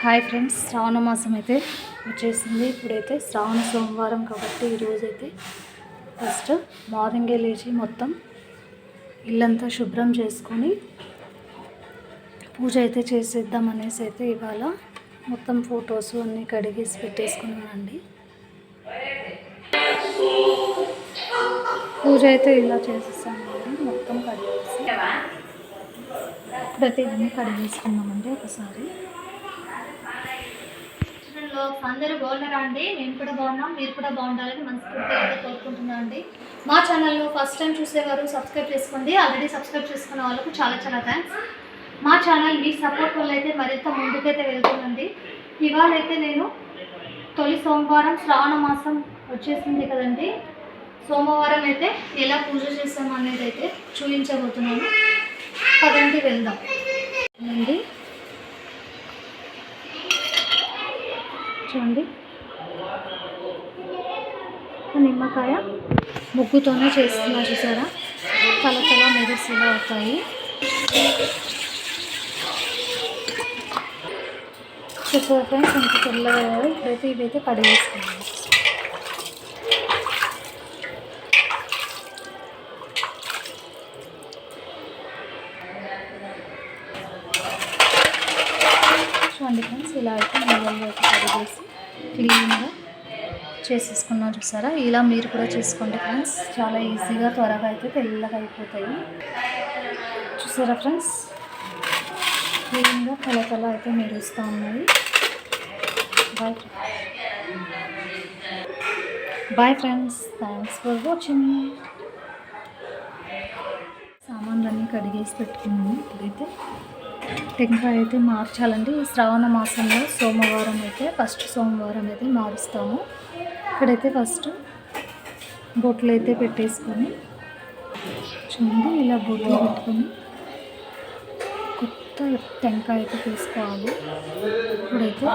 Hi friends శ్రావణ మాసం అయితే వచ్చేసింది. ఇప్పుడైతే శ్రావణ సోమవారం కాబట్టి ఈరోజైతే ఫస్ట్ మార్నింగే లేచి మొత్తం ఇల్లంతా శుభ్రం చేసుకొని పూజ అయితే చేసేద్దాం అనేసి అయితే ఇవాళ మొత్తం ఫొటోస్ అన్నీ కడిగేసి పెట్టేసుకున్నానండి. పూజ అయితే ఇలా చేసేసామండి మొత్తం కడిగేసి. ఇప్పుడైతే ఇవన్నీ కడిగేసుకున్నామండి ఒకసారి. లో అందరూ బాగున్నారా అండి? నేను కూడా బాగున్నాం మీరు కూడా బాగుండాలని మనస్ఫూర్తిగా కోరుకుంటున్నాం కోరుకుంటున్నాను అండి. మా ఛానల్లో ఫస్ట్ టైం చూసేవారు సబ్స్క్రైబ్ చేసుకోండి. ఆల్రెడీ సబ్స్క్రైబ్ చేసుకున్న వాళ్ళకు చాలా చాలా థ్యాంక్స్ మా ఛానల్ మీ సపోర్ట్ వల్ల అయితే మరింత ముందుకైతే వెళ్తుందండి. ఇవాళ అయితే నేను తొలి సోమవారం శ్రావణ మాసం వచ్చేసింది కదండి. సోమవారం అయితే ఎలా పూజ చేస్తాం అనేది అయితే చూపించబోతున్నాను. పదండి వెళ్దాం. అండి చూడండి. నిమ్మకాయ ముగ్గుతోనే చేస్తున్నా చూసారా? చాలా తల మెరిసేలా అవుతాయి. సో ఫ్రెండ్స్ ఇంత తెల్లగా ఇప్పుడైతే ఇవైతే కడిగేసుకున్నాను. చూడండి ఫ్రెండ్స్ ఇలా అయితే నీళ్ళల్లో అయితే కడిగేసి క్లీన్గా చేసేసుకున్నాం చూసారా? ఇలా మీరు కూడా చేసుకోండి ఫ్రెండ్స్ చాలా ఈజీగా త్వరగా అయితే తెల్లగా అయిపోతాయి. చూసారా ఫ్రెండ్స్ క్లీన్గా తల తల అయితే మెరుస్తూ ఉన్నాయి. Bye bye friends thanks for watching సామాన్లన్నీ కడిగేసి పెట్టుకున్నాము ఇప్పుడైతే. టెంకాయ అయితే మార్చాలండి. ఈ శ్రావణ మాసంలో సోమవారం అయితే ఫస్ట్ సోమవారం అయితే మారుస్తాము. ఇక్కడైతే ఫస్ట్ బొట్లు అయితే పెట్టేసుకొని చూడండి ఇలా బొట్లు పెట్టుకొని కొత్త టెంకాయ అయితే తీసుకోవాలి. ఇప్పుడైతే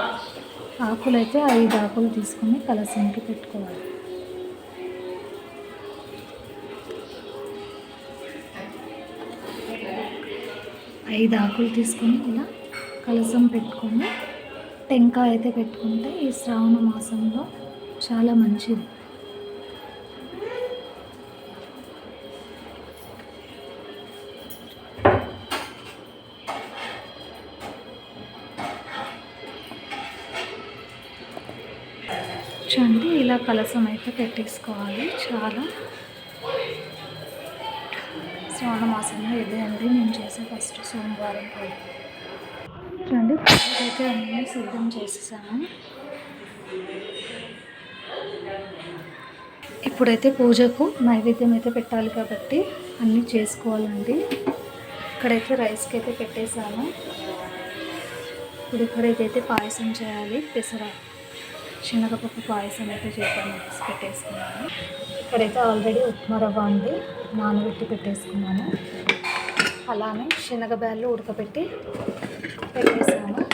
ఆకులు అయితే ఐదు ఆకులు తీసుకొని కలసంకి పెట్టుకోవాలి. ఐదు ఆకులు తీసుకొని ఇలా కలసం పెట్టుకొని టెంకాయ అయితే పెట్టుకుంటే ఈ శ్రావణ మాసంలో చాలా మంచిది. చూడండి ఇలా కలసం అయితే పెట్టేసుకోవాలి. చాలా శ్రావణ మాసంలో ఇదే అండి నేను చేసే ఫస్ట్ సోమవారం రోజు. చూడండి పూజకైతే అన్నీ సిద్ధం చేసేసాను. ఇప్పుడైతే పూజకు నైవేద్యం అయితే పెట్టాలి కాబట్టి అన్నీ చేసుకోవాలండి. ఇక్కడైతే రైస్కి అయితే పెట్టేశాను. ఇప్పుడు ఇక్కడైతే పాయసం చేయాలి పెసర. శనగపప్పు పాయసం అయితే చేద్దాం పెట్టేసుకున్నాను. ఇక్కడైతే ఆల్రెడీ ఉప్మా రవ్వ అండి నానబెట్టి పెట్టేసుకున్నాను. అలానే శనగబ్యాళ్ళు ఉడకబెట్టి పెట్టేసాను.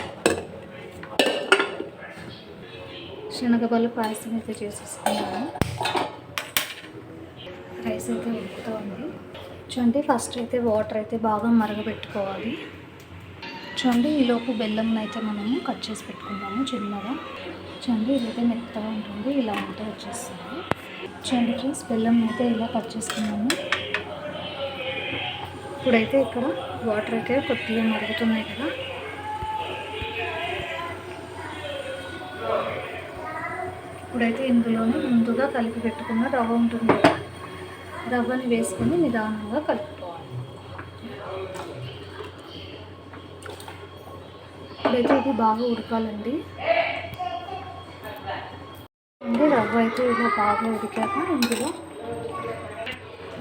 శనగబాలు పాయసం అయితే చేసేసుకున్నాను. రైస్ అయితే ఉడుకుతూ ఉంది చూడండి ఫస్ట్ అయితే వాటర్ అయితే బాగా మరగబెట్టుకోవాలి. చూడండి ఈలోపు బెల్లం అయితే మనము కట్ చేసి పెట్టుకుందాము చిన్నగా. చూడండి ఇదైతే మెత్తగా ఉంటుంది ఇలా ఉంటే వచ్చేస్తుంది. చూడండి ఫ్రెండ్స్ బెల్లం అయితే ఇలా కట్ చేసుకున్నాము. ఇప్పుడైతే ఇక్కడ వాటర్ అయితే కొద్దిగా మరుగుతున్నాయి కదా. ఇప్పుడైతే ఇందులోనే ముందుగా కలిపి పెట్టుకున్న రవ్వ ఉంటుంది కదా రవ్వని వేసుకొని నిదానంగా కలుపు ఇప్పుడైతే ఇది బాగా ఉడకాలండి. అంటే రవ్వ అయితే ఇలా బాగా ఉడికాక ఇందులో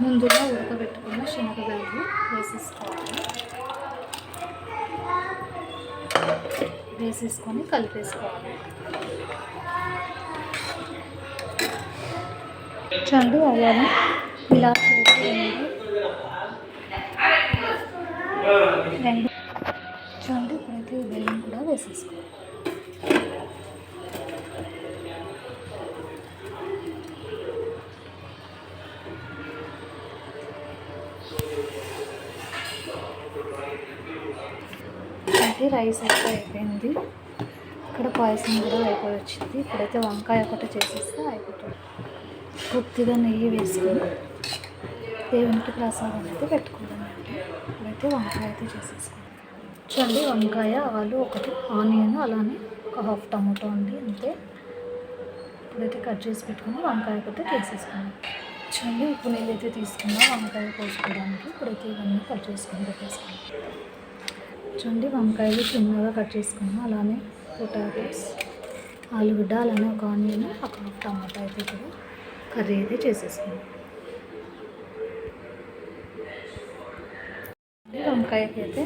ముందుగా ఉడకబెట్టుకున్న శనగబ్యాలు వేసేసుకోవాలి. వేసేసుకొని కలిపేసుకోవాలి. చండు అలానే ఇలా బెల్లం అయితే రైస్ అయితే అయిపోయింది. ఇక్కడ పాయసం కూడా అయిపోయి వచ్చింది ఇప్పుడైతే వంకాయ ఒకటి చేసేస్తే అయిపోతుంది. కొద్దిగా నెయ్యి వేసుకొని దేవునికి ప్రసాదం అయితే పెట్టుకుందాం ఇప్పుడైతే వంకాయ అయితే చేసేసుకుందాం. చల్లి వంకాయ ఆలు ఒకటి ఆనియన్ అలానే ఒక హాఫ్ టమాటో అండి అంతే. ఇప్పుడైతే కట్ చేసి పెట్టుకుని వంకాయ అయితే చేసేసుకున్నాం చల్లి ఉప్పు నీళ్ళు అయితే తీసుకున్నా వంకాయ కోసుకోవడానికి ఇప్పుడైతే ఇవన్నీ కట్ చేసుకుని పెట్టేసుకున్నాం. చూడండి వంకాయలు చిన్నగా కట్ చేసుకున్నాం అలానే పొటాటోస్ ఆలుగడ్డ అలానే ఒక ఆనియన్ ఒక హాఫ్ టమాటా అయితే కూడా కర్రీ అయితే చేసేసుకున్నాం. వంకాయకి అయితే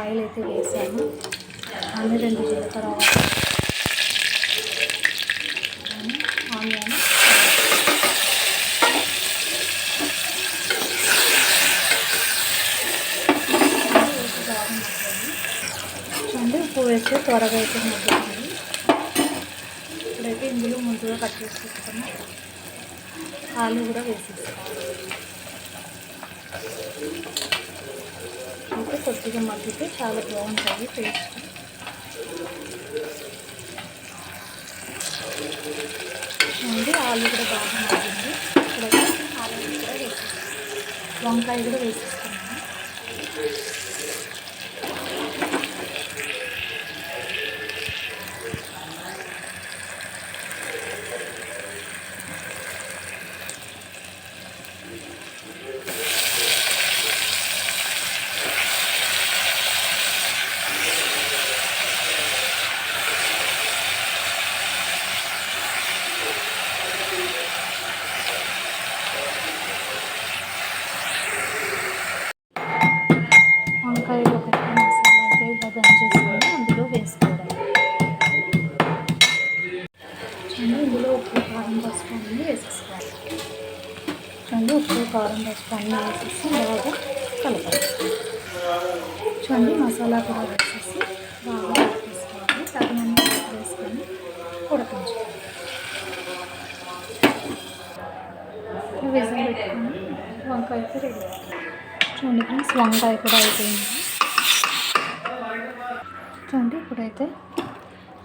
ఆయిల్ అయితే వేసాను. ఆమె రెండు జీలకర్ర ఆనియన్. చూడండి ఉప్పు వేస్తే త్వరగా అయితే మగ్గుతుంది. ఇప్పుడైతే ఇందులో ముందుగా కట్ చేసి పెట్టుకున్నాం ఆలు కూడా వేసేస్తాం కొద్దిగా మగ్గితే చాలా బాగుంటుంది టేస్ట్. అండి ఆలు కూడా బాగా మగ్గింది. ఇక్కడ ఆలు కూడా వేసేస్తాను వంకాయ కూడా వేసేస్తాం. చూడండి ఇందులో ఉప్పు కారం పసుపు అన్నీ వేసేసుకోవాలి. చూడండి ఉప్పు కారం పసుపు అన్నీ వేసేసి బాగా కలపాలి. చూడండి మసాలా కూడా వేసేసి బాగా వేసుకోవాలి తగినంత వేసుకొని ఉడకించుకోవాలి విజిల్ పెట్టుకొని వంకాయ అయితే రెడీ చూడండి ఫ్రెండ్స్ వంకాయ కూడా అయిపోయింది. చూడండి ఇప్పుడైతే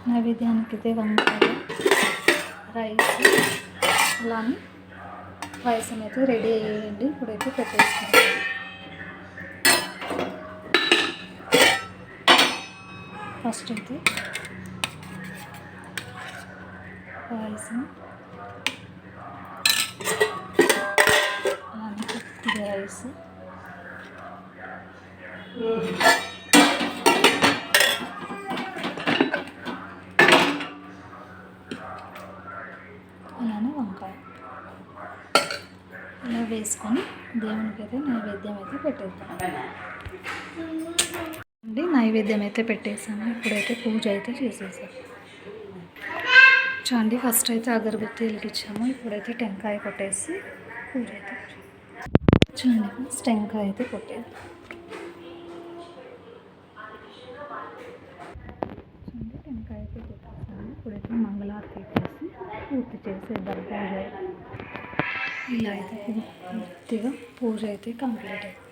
నైవేద్యానికి ఇదే వంకాయ రైస్ అలానే పాయసం అయితే రెడీ అయ్యేయండి. ఇప్పుడైతే పెట్టేసుకుంటాం ఫస్ట్ అయితే పాయసం అలానే కొద్దిగా రైస్ అలానే వంకాయ తీసుకొని దేవునికి అయితే నైవేద్యం అయితే పెట్టేద్దాం. అండి నైవేద్యం అయితే పెట్టేసాను. ఇప్పుడైతే పూజ అయితే చేసేసాం. చూడండి ఫస్ట్ అయితే అగరబత్తి వెలిగించాము ఇప్పుడైతే టెంకాయ కొట్టేసి పూజ అయితే చూడండి ఫస్ట్ టెంకాయ అయితే కొట్టేది చూడండి టెంకాయ అయితే కొట్టేసాను. ఇప్పుడైతే మంగళారతి పూర్తి చేసేద్దాం పూజ అయితే. ఇలా అయితే పూర్తిగా పూజ అయితే కంప్లీట్ అయింది